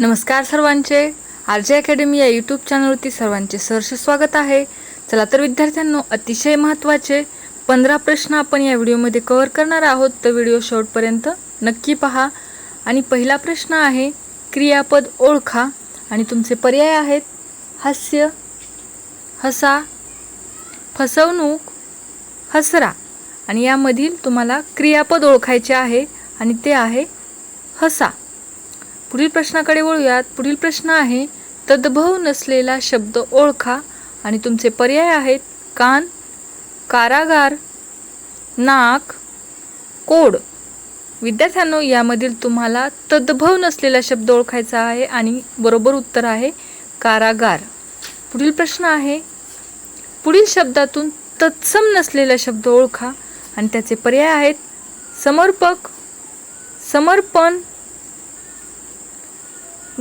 नमस्कार सर्वांचे. R J academy या यूट्यूब चॅनलवरती सर्वांचे सहर्ष स्वागत आहे. चला तर विद्यार्थ्यांनो अतिशय महत्त्वाचे पंधरा प्रश्न आपण या व्हिडिओमध्ये कव्हर करणार आहोत. तर व्हिडिओ शेवटपर्यंत नक्की पहा. आणि पहिला प्रश्न आहे क्रियापद ओळखा. आणि तुमचे पर्याय आहेत हास्य हसा फसवणूक हसरा. आणि यामधील तुम्हाला क्रियापद ओळखायचे आहे आणि ते आहे हसा. पुढील प्रश्नाकडे वळूयात. पुढील प्रश्न आहे तद्भव नसलेला शब्द ओळखा आणि तुमचे पर्याय आहेत. कान कारागार नाक कोड. विद्यार्थ्यांनो यामधील तुम्हाला तद्भव नसलेला शब्द ओळखायचा आहे आणि बरोबर उत्तर आहे कारागार. पुढील प्रश्न आहे पुढील शब्दातून तत्सम नसलेला शब्द ओळखा आणि त्याचे पर्याय आहेत समर्पक समर्पण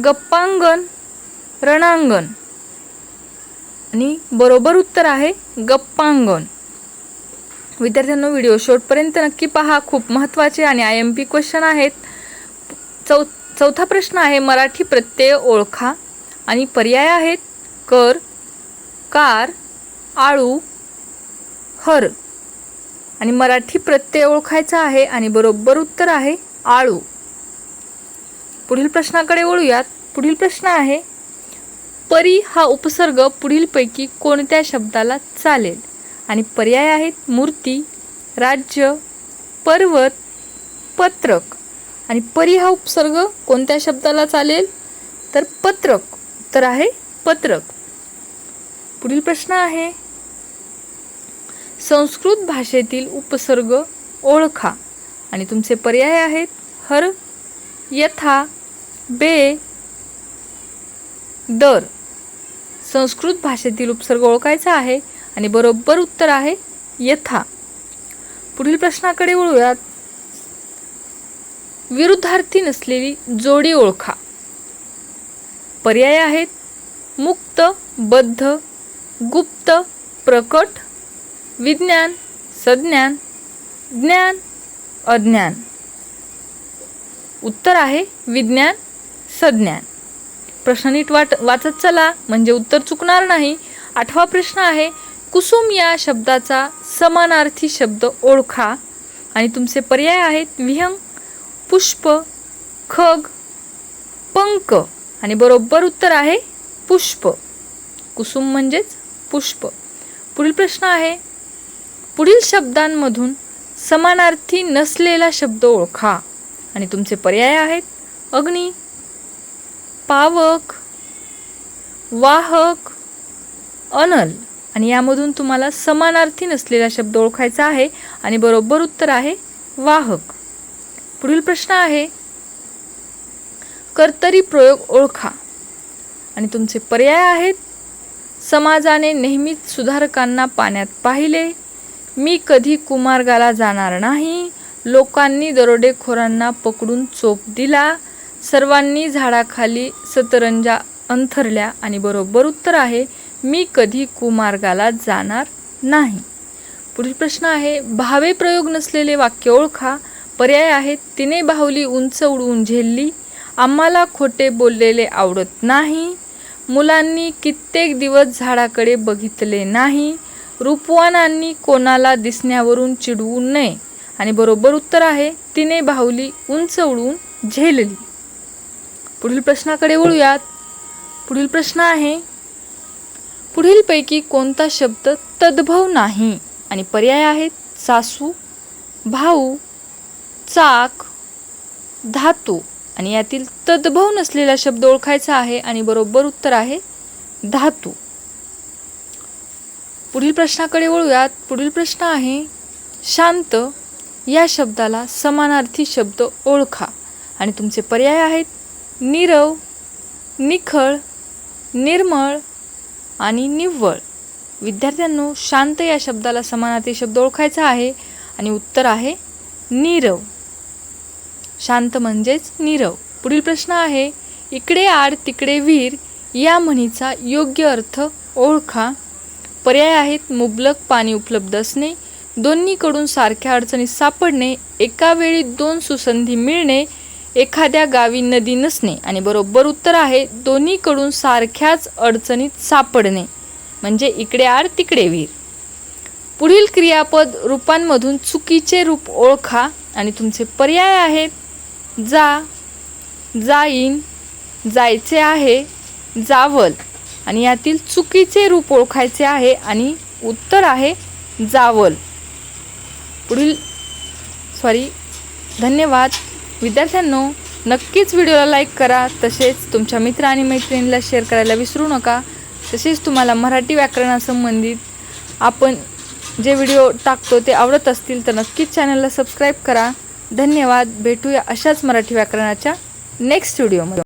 गप्पांगण रणांगण. आणि बरोबर उत्तर आहे गप्पांगण. विद्यार्थ्यांना व्हिडिओ शेवटपर्यंत नक्की पहा. खूप महत्त्वाचे आणि आय एम पी क्वेश्चन आहेत. चौ चौथा प्रश्न आहे मराठी प्रत्यय ओळखा. आणि पर्याय आहेत कर कार आळू हर. आणि मराठी प्रत्यय ओळखायचा आहे आणि बरोबर उत्तर आहे आळू. पुढील प्रश्नाकडे वळूयात. पुढील प्रश्न आहे परी हा उपसर्ग पुढीलपैकी कोणत्या शब्दाला चालेल? आणि पर्याय आहेत मूर्ती राज्य पर्वत पत्रक. आणि परी हा उपसर्ग कोणत्या शब्दाला चालेल? तर पत्रक तर आहे पत्रक. पुढील प्रश्न आहे संस्कृत भाषेतील उपसर्ग ओळखा. आणि तुमचे पर्याय आहेत हर यथा बे. दर. संस्कृत भाषेतील उपसर्ग ओळखायचा आहे आणि बरोबर उत्तर आहे यथा. पुढील प्रश्नाकडे वळूयात. विरुद्धार्थी नसलेली जोडी ओळखा. पर्याय आहेत मुक्त बद्ध गुप्त प्रकट विज्ञान सज्ञान ज्ञान अज्ञान. उत्तर आहे विज्ञान संज्ञान. प्रश्न नीट वाट वाचत चला म्हणजे उत्तर चुकणार नाही. आठवा प्रश्न आहे कुसुम या शब्दाचा समानार्थी शब्द ओळखा. आणि तुमचे पर्याय आहेत विहंग पुष्प खग पंक आणि बरोबर उत्तर आहे पुष्प. कुसुम म्हणजेच पुष्प. पुढील प्रश्न आहे पुढील शब्दांमधून समानार्थी नसलेला शब्द ओळखा. आणि तुमचे पर्याय आहेत अग्नी पावक वाहक अनल. आणि यामधून तुम्हाला समानार्थी नसलेला शब्द ओळखायचा आहे आणि बरोबर उत्तर आहे वाहक. पुढील प्रश्न आहे कर्तरी प्रयोग ओळखा. आणि तुमचे पर्याय आहेत समाजाने नेहमीच सुधारकांना पाण्यात पाहिले मी कधी कुमार्गाला जाणार नाही लोकांनी दरोडेखोरांना पकडून चोप दिला सर्वांनी झाडाखाली सतरंजा अंथरल्या आणि बरोबर उत्तर आहे मी कधी कुमार्गाला जाणार नाही. पुढील प्रश्न आहे भावे प्रयोग नसलेले वाक्य ओळखा पर्याय आहेत तिने बाहुली उंच उडवून झेलली आम्हाला खोटे बोललेले आवडत नाही मुलांनी कित्येक दिवस झाडाकडे बघितले नाही रूपवानांनी कोणाला दिसण्यावरून चिडवू नये. आणि बरोबर उत्तर आहे तिने बाहुली उंच उडवून झेलली. पुढील प्रश्नाकडे वळूयात. पुढील प्रश्न आहे पुढीलपैकी कोणता शब्द तद्भव नाही? आणि पर्याय आहेत सासू भाऊ चाक धातू. आणि यातील तद्भव नसलेला शब्द ओळखायचा आहे आणि बरोबर उत्तर आहे धातू. पुढील प्रश्नाकडे वळूयात. पुढील प्रश्न आहे शांत या शब्दाला समानार्थी शब्द ओळखा. आणि तुमचे पर्याय आहेत नीरव निखळ निर्मळ आणि निव्वळ. विद्यार्थ्यांनो शांत या शब्दाला समानार्थी शब्द ओळखायचा आहे आणि उत्तर आहे नीरव. शांत म्हणजेच नीरव. पुढील प्रश्न आहे इकडे आड तिकडे वीर या म्हणीचा योग्य अर्थ ओळखा. पर्याय आहेत मुबलक पाणी उपलब्ध असणे दोन्हीकडून सारख्या अडचणीत सापडणे एका वेळी दोन सुसंधी मिळणे एखाद्या गावी नदी नसणे आणि बरोबर उत्तर आहे दोन्हीकडून सारख्याच अडचणीत सापडणे. म्हणजे इकडे आड तिकडे विहीर. पुढील क्रियापद रूपांमधून चुकीचे रूप ओळखा आणि तुमचे पर्याय आहेत. जा जाईन जायचे आहे जावल. आणि यातील चुकीचे रूप ओळखायचे आहे आणि उत्तर आहे जावल. पुढील सॉरी धन्यवाद. विद्यार्थ्यांनो नक्कीच व्हिडिओला लाईक करा तसेच तुमच्या मित्र आणि मैत्रिणीला शेअर करायला विसरू नका. तसेच तुम्हाला मराठी व्याकरणासंबंधित आपण जे व्हिडिओ टाकतो ते आवडत असतील तर नक्कीच चॅनलला सबस्क्राईब करा. धन्यवाद. भेटूया अशाच मराठी व्याकरणाच्या नेक्स्ट व्हिडिओमध्ये